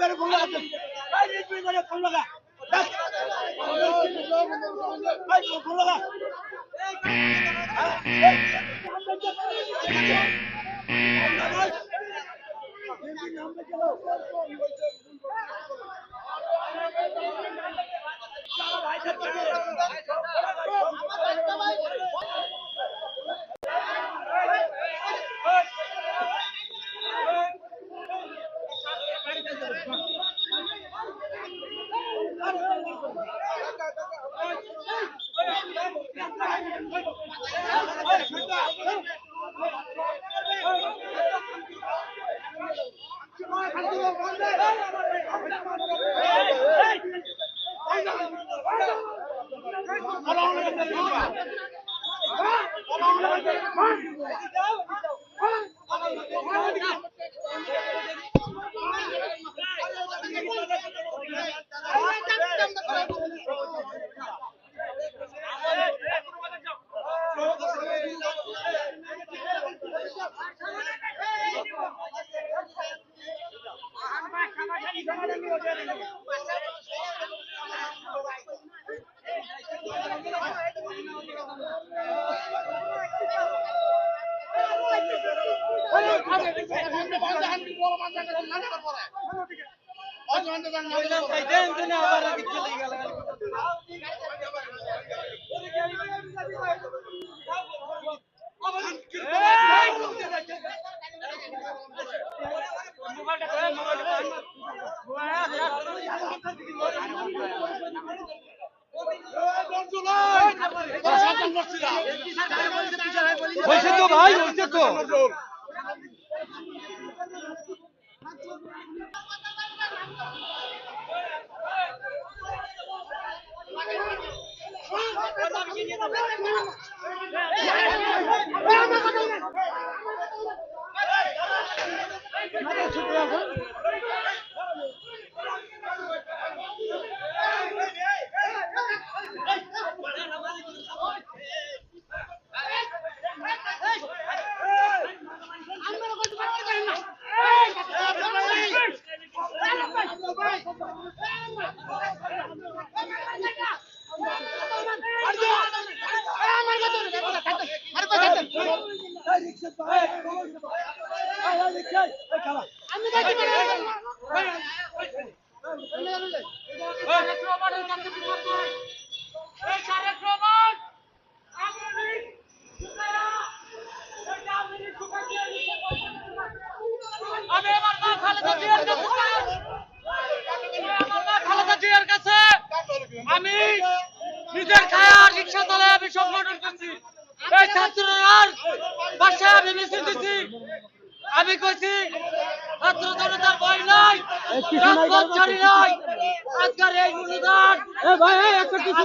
হয়েছে তো ভাই হয়েছে তো আমি আমার মা খালেদা জিয়ার কাছে আমার হইছে তো Thank কাছে আমি নিজের খায়া রিক্সা চালায় আমি সংগঠন করছি। এই ছাত্ররার বাসায় আমি মিছিল দিছি আমি কইছি ছাত্র জনতার ভয় নাই রাজপথ ছাড়ি নাই। আজকের এই অনুদান ভাই একটা কিছু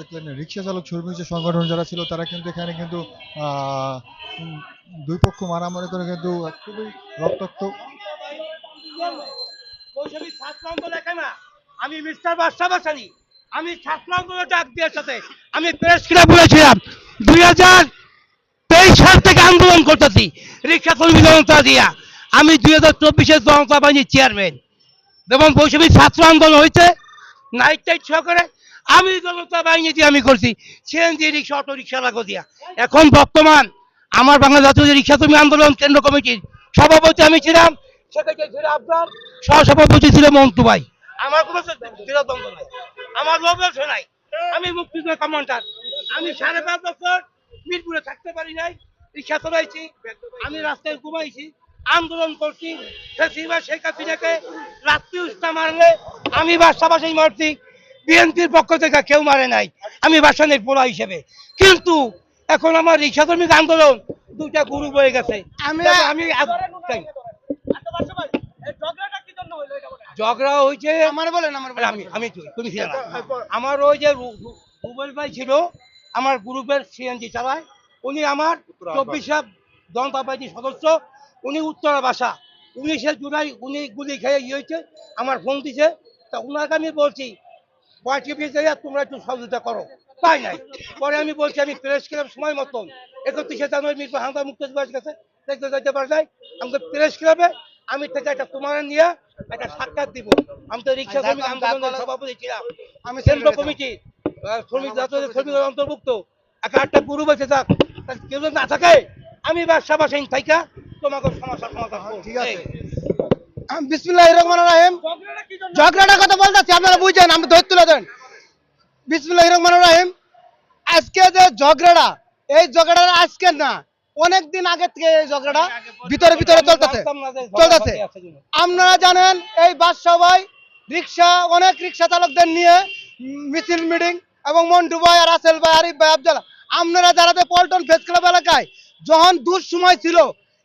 দেখলেন, রিক্সা চালক সংগঠন যারা ছিল, তারা কিন্তু এখানে কিন্তু দুই পক্ষ মারামারি করে কিন্তু খুবই রক্তাক্ত। আমি মিস্টার আমি ডাক দিয়ে সাথে আমি প্রেস ক্লাব বলেছিলাম, দুই হাজার তেইশ সাল থেকে আন্দোলন করতেছি, রিক্সা কর্মী জনতা দিয়া। আমি দুই হাজার চব্বিশের জনতা বাহিনীর চেয়ারম্যান এবং বৈষম্য ছাত্র আন্দোলন হয়েছে। নাইট টাইট সহকারে আমি জনতা বাহিনী দিয়ে আমি করছি। সিএনজি রিক্সা, অটো রিক্সা লাগো দিয়া। এখন বর্তমান আমার বাংলা জাতীয় রিক্সা কর্মী আন্দোলন কেন্দ্র কমিটির সভাপতি আমি ছিলাম। সহসভাপতি ছিল মন্টু ভাই। আমার কোনো বিরোধদ্বন্দ্ব নাই। আমার লোভ নাই। আমি মুক্তিযোদ্ধা কমান্ডার। আমি সাড়ে পাঁচ বছর মিরপুরে থাকতে পারি নাই। রিক্সা চলাইছি। আমি রাস্তায় ঘুমাইছি। আন্দোলন করছি। শেখ হাসিনাকে রাত্রি উস্তা মারলে আমি বাসা বাসাই মারছি বিএনপির পক্ষ থেকে কেউ মারে নাই আমি বাসানের পোলা হিসেবে। কিন্তু এখন আমার রিক্সা শ্রমিক আন্দোলন দুটা গুরু বয়ে গেছে। আমি আমি ঝগড়া হয়েছে আমার বলেন আমার আমি আমি তুমি ছিল আমার ওই যে রুবেল ভাই ছিল আমার গ্রুপের সিএনজি চালায় উনি আমার চব্বিশে জনতা পার্টির সদস্য উনি উত্তরা বাসা। উনিশে জুলাই উনি গুলি খেয়ে ইয়ে হয়েছে আমার ফোন দিছে। তা ওনাকে আমি বলছি পার্টি অফিসে তোমরা একটু সহযোগিতা করো। পাই নাই। পরে আমি বলছি আমি প্রেস ক্লাব সময় মতন একত্রিশে জানুয়ারি মিরপুর হামদা মুক্ত দিবস গেছে দেখতে যাইতে পারে নাই। আমাদের প্রেস ক্লাবে আমি থেকে একটা তোমার নিয়ে একটা সাক্ষাৎ দিব। আমি তো রিক্সা শ্রমিক আন্দোলনের সভাপতি ছিলাম। আমি কেন্দ্র কমিটি শ্রমিক জাতীয় শ্রমিকের অন্তর্ভুক্ত। একটা একটা গ্রুপ আছে থাক। কেউ যদি না থাকে আমি ব্যবসা বাসাইন থাইকা তোমাকে সমস্যার সমাধান করব। ঠিক আছে। এই। বিসমিল্লাহির রহমানির রহিম ঝগড়াটার কথা বলতেছি আপনারা বুঝেন আমি ধৈর্য তুলে দেন বিসমিল্লাহির রহমানির রহিম আজকে যে ঝগড়াটা এই ঝগড়াটা আজকে না অনেক দিন আগে থেকে এই ঝগড়াটা ভিতরে ভিতরে চলতেছে চলতেছে। আপনারা জানেন এই বাস সবাই রিক্সা অনেক রিক্সা চালকদের নিয়ে মিছিল মিটিং এবং মন্টু ভাই আর আসেল ভাই আরিফ ভাই আফজাল আপনারা যারা পল্টন ফেস ক্লাব এলাকায় যখন দূর সময় ছিল,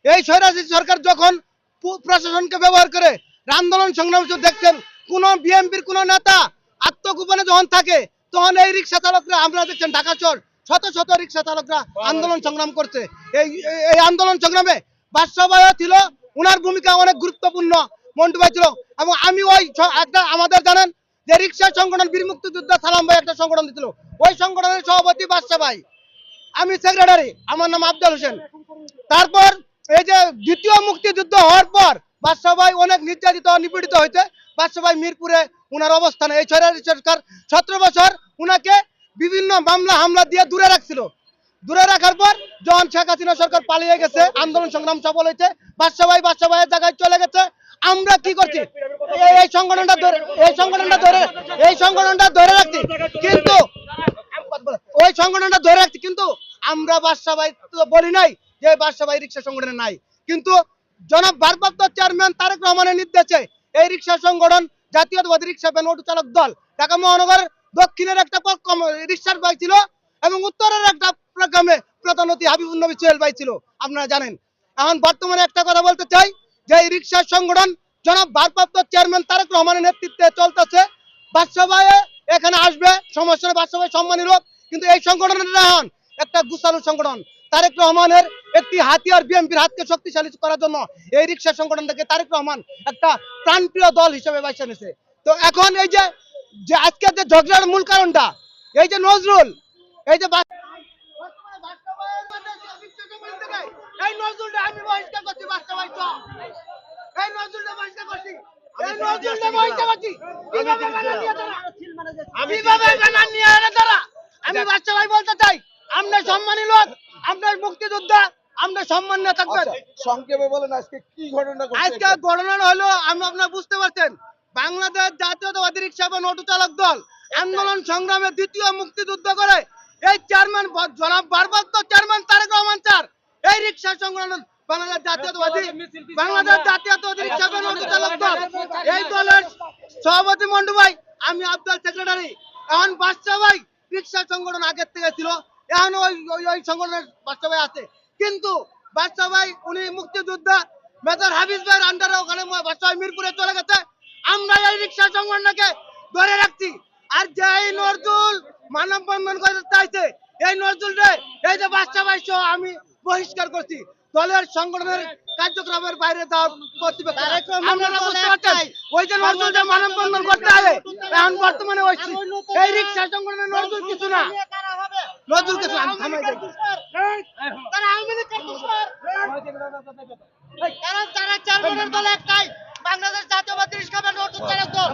এই স্বৈরাচারী সরকার যখন প্রশাসনকে ব্যবহার করে আন্দোলন সংগ্রাম দেখছেন, কোন বিএনপির কোন নেতা আত্মগোপনে যখন থাকে, তখন এই রিক্সা চালকরা আপনারা দেখছেন ঢাকা চর শত শত রিক্সা চালকরা আন্দোলন সংগ্রাম করছে। এই, এই- আন্দোলন সংগ্রামে বাদশাহ ছিল, ওনার ভূমিকা অনেক গুরুত্বপূর্ণ মন্টু ভাই ছিল। এবং আমি ওই একটা আমাদের জানেন যে রিক্সা সংগঠন বীর মুক্তিযোদ্ধা সালাম ভাই একটা সংগঠন দিছিল। ওই সংগঠনের সভাপতি বাদশাহ ভাই। আমি সেক্রেটারি, আমার নাম আফজাল হোসেন। তারপর এই যে দ্বিতীয় মুক্তিযুদ্ধ হওয়ার পর বাদশাহ ভাই অনেক নির্যাতিত, নিপীড়িত হয়েছে। বাদশাহ ভাই মিরপুরে উনার অবস্থানে, এই ছয়রারি সরকার সতেরো বছর উনাকে বিভিন্ন মামলা, হামলা দিয়ে দূরে রাখছিল। দূরে রাখার পর যখন শেখ হাসিনা সরকার পালিয়ে গেছে, আন্দোলন সংগ্রাম সফল হয়েছে বাদশাহ ভাই বাদশাহ ভাইয়ের জায়গায় চলে গেছে। আমরা কি করছি? এই সংগঠনটা ধরে এই সংগঠনটা ধরে এই সংগঠনটা ধরে রাখছি। কিন্তু ওই সংগঠনটা ধরে রাখছি। কিন্তু আমরা বাদশাহ ভাই বলি নাই যে বাদশাহ ভাই রিক্সা সংগঠনে নাই। কিন্তু জনাব ভারপ্রাপ্ত চেয়ারম্যান তারেক রহমানের নির্দেশে এই রিক্সা সংগঠন, জাতীয়তাবাদী রিক্সা ভ্যান অটো চালক দল, ঢাকা মহানগর দক্ষিণের একটা রিক্সার ভাই ছিল এবং উত্তরের একটা প্রোগ্রামে প্রধান অতি হাবিবুল নবী সোহেল ভাই ছিল, আপনারা জানেন। এখন বর্তমানে একটা কথা বলতে চাই, যে এই রিক্সা সংগঠন জনাব ভারপ্রাপ্ত চেয়ারম্যান তারেক রহমানের নেতৃত্বে চলতেছে। বাদশাভাই এখানে আসবে সমস্যা নেই বাদশাভাই সম্মানী লোক। কিন্তু এই সংগঠনের এখন একটা গুছালু সংগঠন। তারেক রহমানের একটি হাতিয়ার বিএনপির হাতকে শক্তিশালী করার জন্য এই রিক্সা সংগঠন থেকে তারেক রহমান একটা প্রাণপ্রিয় দল হিসেবে বাইছে নিছে। তো এখন এই যে যে আজকে যে ঝগড়ার মূল কারণটা এই যে নজরুল এই যে এই নজরুলটা আমি বহিষ্কার করছি বাস্তবাই এই নজরুলটা বহিষ্কার করছি। এই নজরুলটা বহিষ্কার করছি। নিয়ে কীভাবে ব্যানার নিয়ে এনে তারা আমি বাচ্চা ভাই বলতে চাই আমরা সম্মানী লোক আমরা মুক্তিযোদ্ধা আমরা সম্মান নিয়ে থাকবেন সংক্ষেপে বলেন আজকে কি ঘটনা আজকে ঘটনা হলো আমি আপনারা বুঝতে পারছেন বাংলাদেশ জাতীয়তাবাদী রিক্সা এবং অটো চালক দল আন্দোলন সংগ্রামে দ্বিতীয় মুক্তিযুদ্ধ করে। এই চেয়ারম্যান জনাব ভারপ্রাপ্ত চেয়ারম্যান তারেক রহমান স্যার এই রিক্সা সংগ্রাম বাংলাদেশ জাতীয়তাবাদী বাংলাদেশ জাতীয়তাবাদী রিক্সা এবং অটো চালক দল। এই দলের সভাপতি মন্ডু ভাই আমি আব্দুল সেক্রেটারি। এখন বাদশা ভাই রিক্সা সংগঠন আগের থেকে ছিল, এখন ওই ওই ওই সংগঠনের বাদশা ভাই আছে। কিন্তু বাদশা ভাই, উনি মুক্তিযোদ্ধা মেজর হাফিজ ভাইয়ের আন্ডারে ওখানে বাদশা ভাই মিরপুরে চলে গেছে। আমরা এই রিক্সা সংগঠনকে ধরে রাখছি। আর যে এই নজরুল মানব বন্ধন করতে চাইছে, এই নজরুল এই যে বাদশা ভাই সহ আমি বহিষ্কার করছি। দলের সংগঠনের কার্যক্রমের বাইরে পারছেন? ওই যে নজরুল যে মানব করতে হবে এখন বর্তমানে ওই এই রিক্সা সংগঠনের নজরুল কিছু না। নজরুলকে আমি থামাই তারা আওয়ামী লীগ করতো স্যার কারণ তারা চেয়ারম্যানের দল একটাই। বাংলাদেশ জাতীয়বাদী নতুন চালক দল।